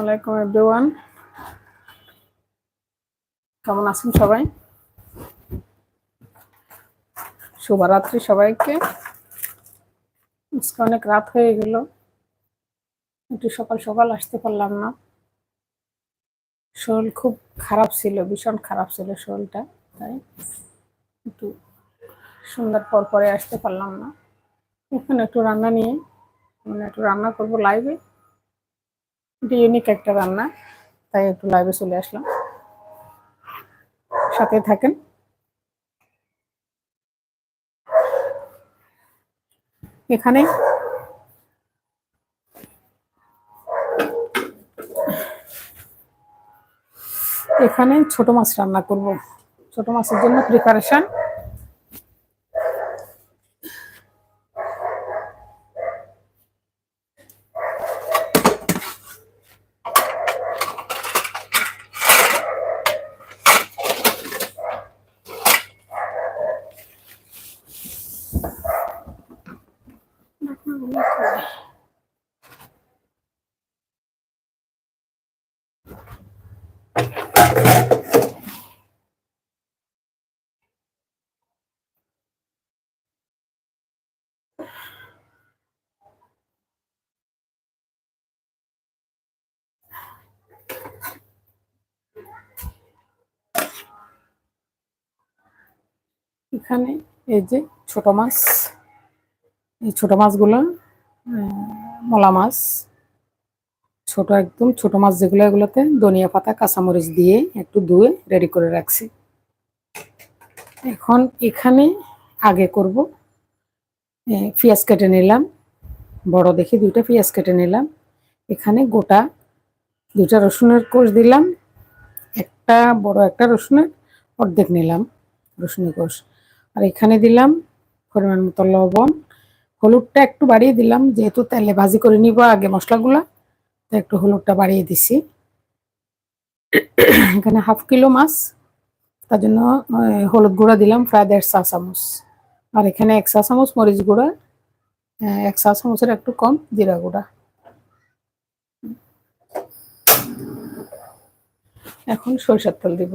আলাইকুম, এভরিওয়ান। কেমন আছেন সবাই? শুভরাত্রি সবাইকে। আজকে অনেক রাত হয়ে গেল। একটু সকাল সকাল আসতে পারলাম না। শরীর খুব খারাপ ছিল, ভীষণ খারাপ ছিল শরীরটা, তাই একটু সন্ধ্যার পর পরে আসতে পারলাম না। এখানে একটু রান্না নিয়ে মানে একটু রান্না করব লাইভে ইউনিক একটা রান্না, তাই একটু লাইভে চলে আসলাম। সাথে থাকেন। এখানে এখানে ছোট মাছ রান্না করব। ছোট মাছের জন্য প্রিপারেশন এখানে এই যে ছোট মাছ। এই ছোট মাছগুলো মলা মাছ। ছোট একদম, ছোট মাছ যেগুলো, এগুলোতে ধনিয়া পাতা, কাঁচামরিচ দিয়ে একটু ধুয়ে রেডি করে রাখছি। এখন এখানে আগে করব পেঁয়াজ কেটে নিলাম। বড় দেখে দুইটা পেঁয়াজ কেটে নিলাম। এখানে গোটা দুটা রসুনের কোষ দিলাম। একটা বড়, একটা রসুনের অর্ধেক নিলাম রসুনের কোষ। আর এখানে দিলাম পরিমাণ মতো লবণ। হলুদটা একটু বাড়িয়ে দিলাম, যেহেতু তেলে ভাজি করে নিব আগে মশলাগুলা, তো একটু হলুদটা বাড়িয়ে দিছি। এখানে হাফ কিলো মাছ, তার জন্য হলুদ গুঁড়া দিলাম, প্রায় দেড় চা চামচ। আর এখানে এক চা চামচ মরিচ গুঁড়া এক চা চামচের একটু কম জিরা গুঁড়া। এখন সরিষার তেল দিব।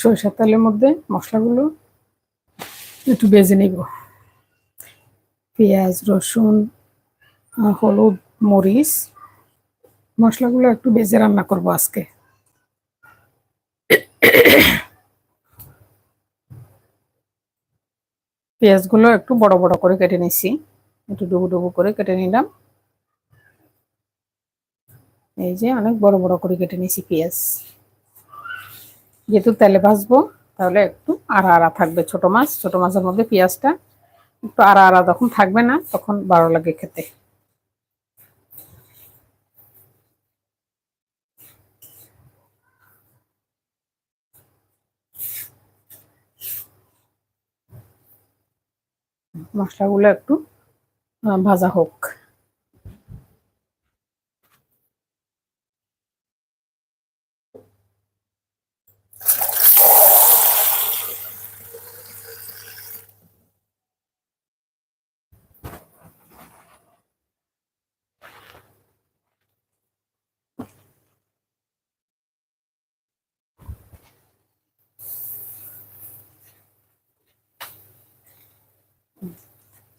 সরিষার তেলের মধ্যে মশলাগুলো একটু বেজে নিব। পেঁয়াজ, রসুন হলুদ, মরিচ, মশলাগুলো একটু বেজে রান্না করব আজকে। পেঁয়াজগুলো একটু বড় বড় করে কেটে নিছি। একটু ডুবু ডুবু করে কেটে নিলাম। এই যে অনেক বড় বড় করে কেটে নিছি পেঁয়াজ। যেহেতু তেলে ভাজবো, তাহলে একটু আড়া আড়া থাকবে ছোট মাছ। ছোট মাছের মধ্যে পেঁয়াজটা একটু আড়া আড়া যখন থাকবে না, তখন ভালো লাগে খেতে। মশলাগুলো একটু ভাজা হোক।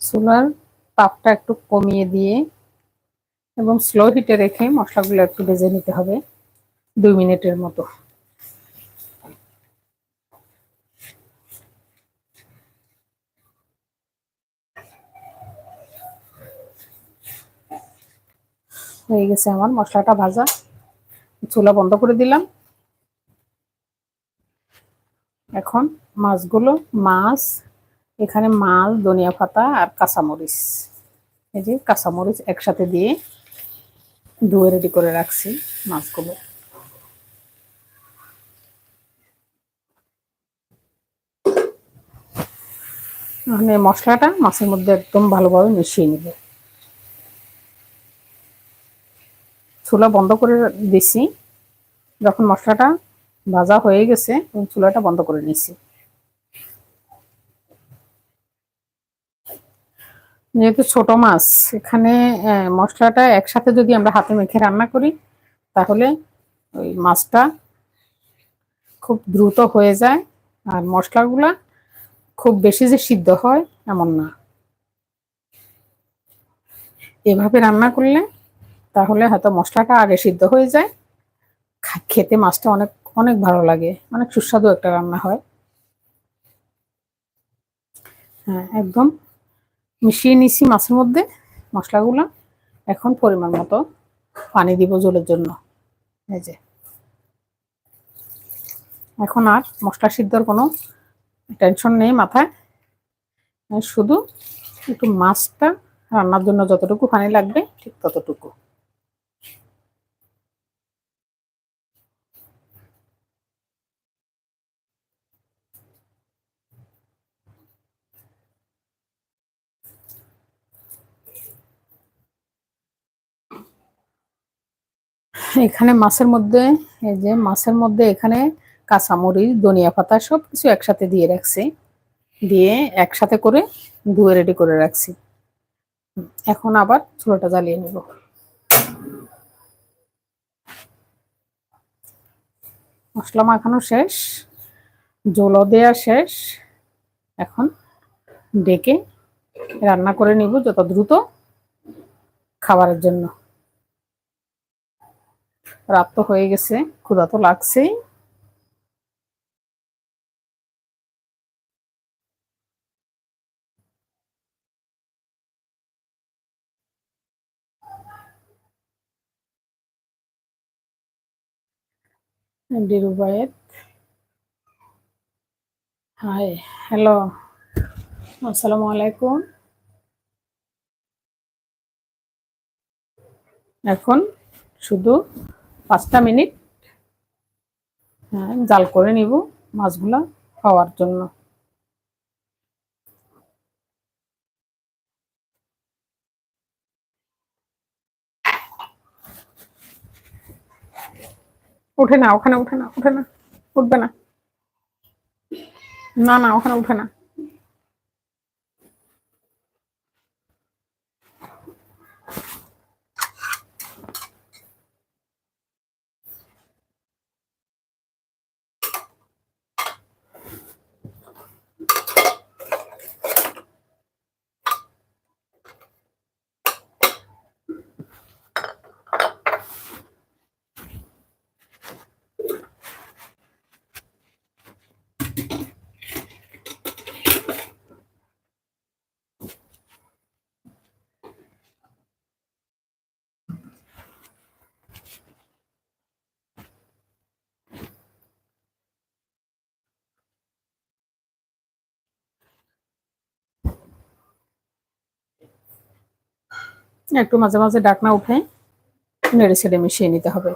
চুলার তাপটা একটু কমিয়ে দিয়ে এবং স্লো হিটে রেখে মশলাগুলো একটু ভেজে নিতে হবে দুই মিনিটের মতো। হয়ে গেছে আমার মশলাটা ভাজা। চুলা বন্ধ করে দিলাম। এখন মাছগুলো, মাছ এখানে মাল, ধনিয়া পাতা আর কাঁচামরিচ। এই যে কাঁচামরিচ একসাথে দিয়ে ধুয়ে রেডি করে রাখছি মাছগুলো। মানে মশলাটা মাছের মধ্যে একদম ভালোভাবে মিশিয়ে নেবে। চুলা বন্ধ করে দিছি। যখন মশলাটা ভাজা হয়ে গেছে চুলাটা বন্ধ করে নিছি। যেহেতু ছোট মাছ, এখানে মশলাটা একসাথে যদি আমরা হাতে মেখে রান্না করি, তাহলে ওই মাছটা খুব দ্রুত হয়ে যায় আর মশলাগুলা খুব বেশি যে সিদ্ধ হয় এমন না। এভাবে রান্না করলে তাহলে হয়তো মশলাটা আগে সিদ্ধ হয়ে যায়। খেতে মাছটা অনেক অনেক ভালো লাগে, অনেক সুস্বাদু একটা রান্না হয়। হ্যাঁ একদম। মিশিয়ে নিছি মাছের মধ্যে মশলাগুলো। এখন পরিমাণ মতো পানি দিব জলের জন্য। এই যে। এখন আর মশলা সিদ্ধর কোনো টেনশন নেই মাথায়। শুধু একটু মাছটা রান্নার জন্য যতটুকু পানি লাগবে, ঠিক ততটুকু। এখানে মাছের মধ্যে, এই যে মাছের মধ্যে এখানে কাঁচামরিচ ধনিয়া পাতা সব কিছু একসাথে দিয়ে রাখছি। দিয়ে একসাথে করে ধুয়ে রেডি করে রাখছি। এখন আবার চুলোটা জ্বালিয়ে নিব। মশলা মাখানো শেষ, জলও দেওয়া শেষ। এখন ডেকে রান্না করে নিব যত দ্রুত খাবারের জন্য। রাত তো হয়ে গেছে ক্ষুধা তো লাগছেই। ডিরুবায়েত হাই হ্যালো আসসালামু আলাইকুম। এখন শুধু পাঁচটা মিনিট হ্যাঁ জাল করে নিব মাছগুলো খাওয়ার জন্য। উঠে না, ওখানে উঠে না উঠে না, উঠবে না। না না, ওখানে উঠে না। একটু মাঝে মাঝে ডাকনা উঠে নেড়ে ছেড়ে মিশিয়ে নিতে হবে।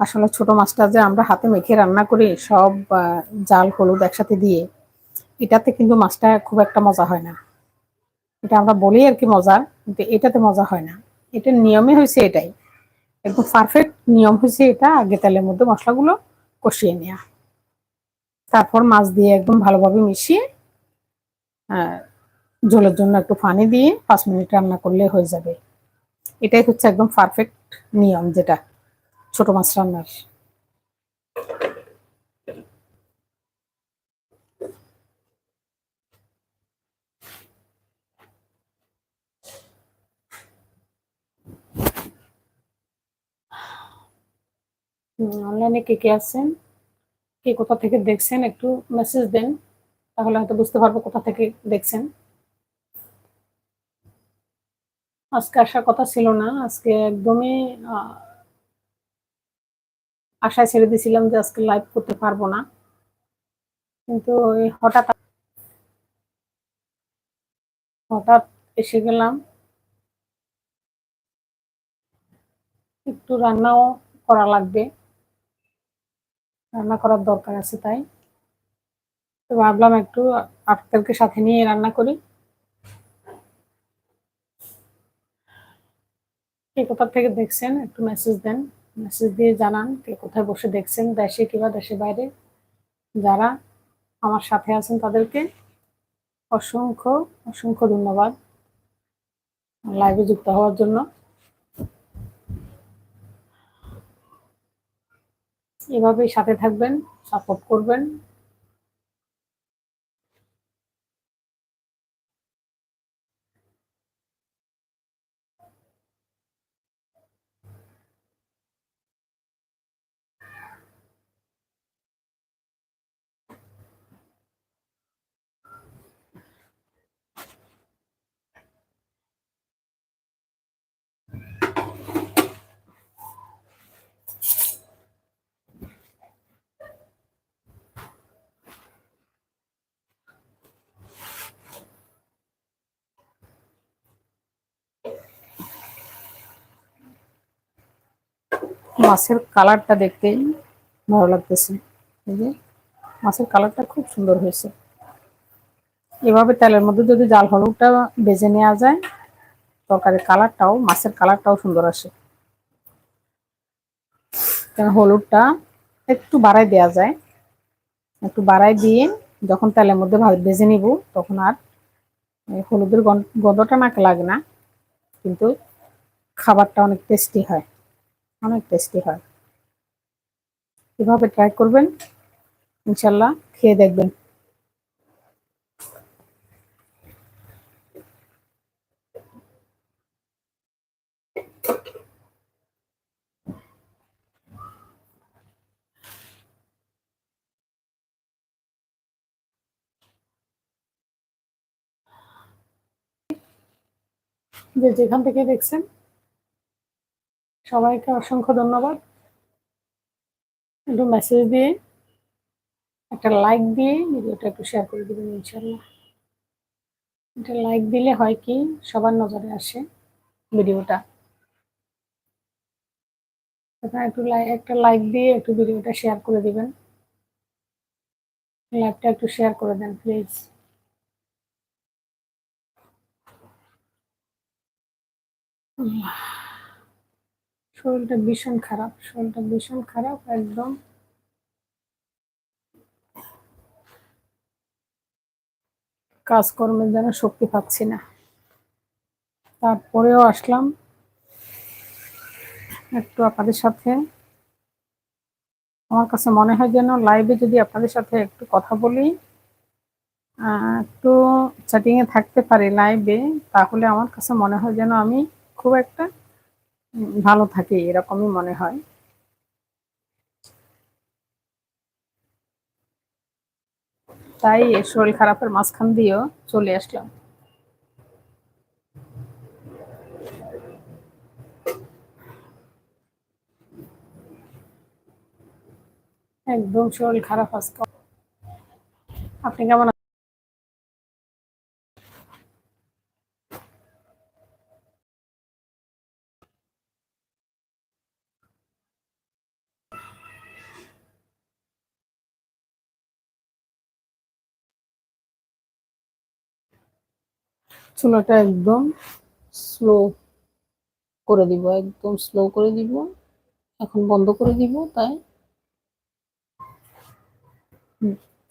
আসলে ছোট মাছটা যে আমরা হাতে মেখে রান্না করি, সব জাল, হলুদ একসাথে দিয়ে, এটাতে কিন্তু মাছটা খুব একটা মজা হয় না। এটা আমরা বলি আর কি মজা, কিন্তু এটাতে মজা হয় না। এটার নিয়মে হয়েছে এটাই। একদম পারফেক্ট নিয়ম হয়েছে এটা, আগে তেলের মধ্যে মশলাগুলো কষিয়ে নেওয়া তারপর মাছ দিয়ে একদম ভালোভাবে মিশিয়ে ঝোলের জন্য একটু পানি দিয়ে পাঁচ মিনিট রান্না করলে হয়ে যাবে। এটাই হচ্ছে একদম পারফেক্ট নিয়ম যেটা ছোট মাছ রান্নার। অনলাইনে কে কে আছেন? কে কোথা থেকে দেখছেন? একটু মেসেজ দেন, তাহলে হয়তো বুঝতে পারব কোথা থেকে দেখছেন। আজকে আসার কথা ছিল না, আজকে একদমই আশায় ছেড়ে দিয়েছিলাম যে আজকে লাইভ করতে পারব না। কিন্তু হঠাৎ হঠাৎ এসে গেলাম। একটু রান্নাও করা লাগবে। রান্না করার দরকার আছে তাই। তো ভাবলাম একটু আপনাদেরকে সাথে নিয়ে রান্না করি। কে কোথা থেকে দেখছেন, একটু মেসেজ দেন। মেসেজ দিয়ে জানান কে কোথায় বসে দেখছেন, দেশে কিংবা দেশের বাইরে। যারা আমার সাথে আছেন তাদেরকে অসংখ্য অসংখ্য ধন্যবাদ। লাইভে যুক্ত হওয়ার জন্য। এভাবেই সাথে থাকবেন সাপোর্ট করবেন। মাছের কালারটা দেখতেই ভালো লাগতেছে। এই যে মাছের কালারটা খুব সুন্দর হয়েছে। এভাবে তেলের মধ্যে যদি জাল হলুদটা বেজে নেওয়া যায় তরকারির কালারটাও, মাছের কালারটাও সুন্দর আসে। হলুদটা একটু বাড়াই দেওয়া যায়। একটু বাড়াই দিয়ে যখন তেলের মধ্যে ভেজে নিব, তখন আর হলুদের গন্ধটা নাকে লাগে না। কিন্তু খাবারটা অনেক টেস্টি হয়। অনেক টেস্টি হয়। এভাবে ট্রাই করবেন ইনশাল্লাহ খেয়ে দেখবেন। যে যেখান থেকে দেখছেন সবাইকে অসংখ্য ধন্যবাদ। একটু মেসেজ দিয়ে, একটা লাইক দিয়ে ভিডিওটা একটু শেয়ার করে দেবেন ইনশাল্লাহ এটা লাইক দিলে হয় কি, সবার নজরে আসে ভিডিওটা। আপনারা একটু একটা লাইক দিয়ে একটু ভিডিওটা শেয়ার করে দিবেন। লাইভটা একটু শেয়ার করে দেন প্লিজ শরীরটা ভীষণ খারাপ, শরীরটা ভীষণ খারাপ, একদম। কাজকর্মের যেন শক্তি পাচ্ছি না। তারপরেও আসলাম। একটু আপনাদের সাথে। আমার কাছে মনে হয় যেন লাইভে যদি আপনাদের সাথে একটু কথা বলি একটু চ্যাটিংয়ে থাকতে পারি লাইভে তাহলে আমার কাছে মনে হয় যেন আমি খুব একটা ভালো থাকে, এরকমই মনে হয়। তাই শরীর খারাপের মাঝখান দিয়েও চলে আসলাম। একদম শরীর খারাপ আজকে। আপনি কেমন চুলাটা একদম স্লো করে দিব, একদম স্লো করে দিব। এখন বন্ধ করে দিব, তাই।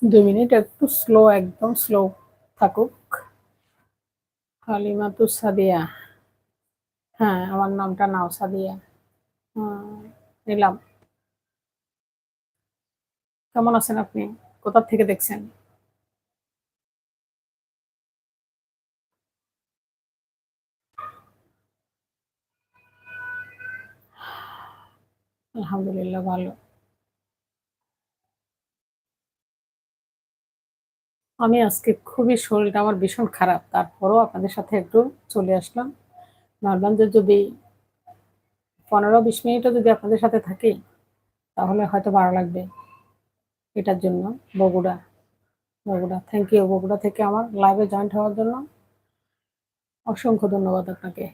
দুই মিনিট একটু স্লো একদম স্লো থাকুক। হালিমা তু সাদিয়া। হ্যাঁ আমার নামটা নাও, সাদিয়া। নিলাম। কেমন আছেন আপনি? কোথা থেকে দেখছেন? আলহামদুলিল্লাহ, ভালো। আমি আজকে খুবই শরীরটা আমার ভীষণ খারাপ, তারপরও আপনাদের সাথে একটু চলে আসলাম। ভাবলাম যে যদি পনেরো বিশ মিনিটও যদি আপনাদের সাথে থাকি, তাহলে হয়তো ভালো লাগবে এটার জন্য, বগুড়া। বগুড়া থ্যাংক ইউ বগুড়া থেকে আমার লাইভে জয়েন্ট হওয়ার জন্য অসংখ্য ধন্যবাদ আপনাকে।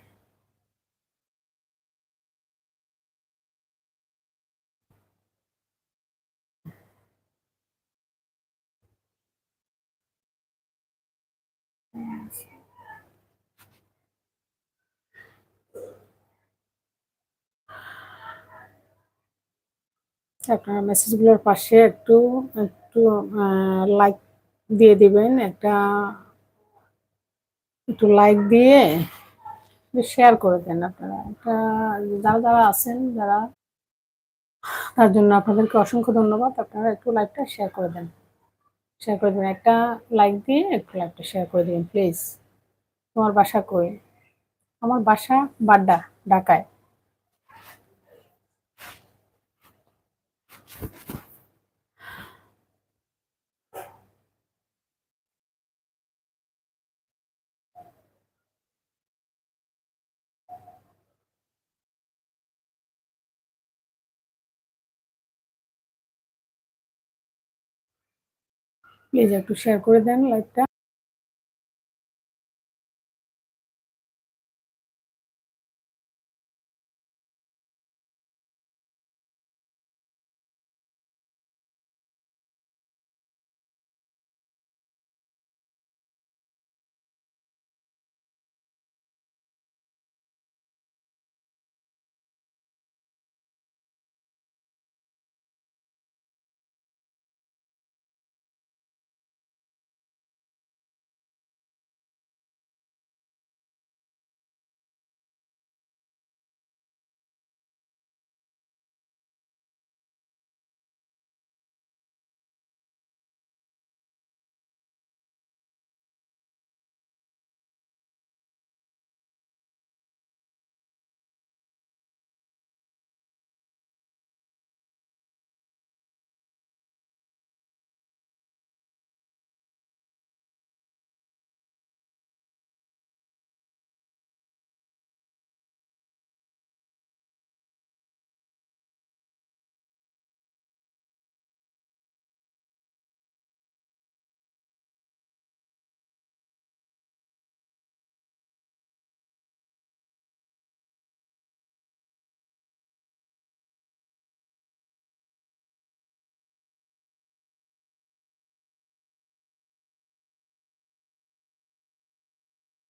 আপনার মেসেজগুলোর পাশে একটু একটু লাইক দিয়ে দিবেন, একটা একটু লাইক দিয়ে শেয়ার করে দেন আপনারা। একটা, যারা যারা আছেন, যারা, তার জন্য আপনাদেরকে অসংখ্য ধন্যবাদ। আপনারা একটু লাইকটা শেয়ার করে দেন। শেয়ার করে দেবেন একটা লাইক দিয়ে একটু লাইকটা শেয়ার করে দিবেন প্লিজ তোমার বাসা কই? আমার বাসা বাড্ডা, ঢাকায়। প্লিজ একটু শেয়ার করে দেন লাইভটা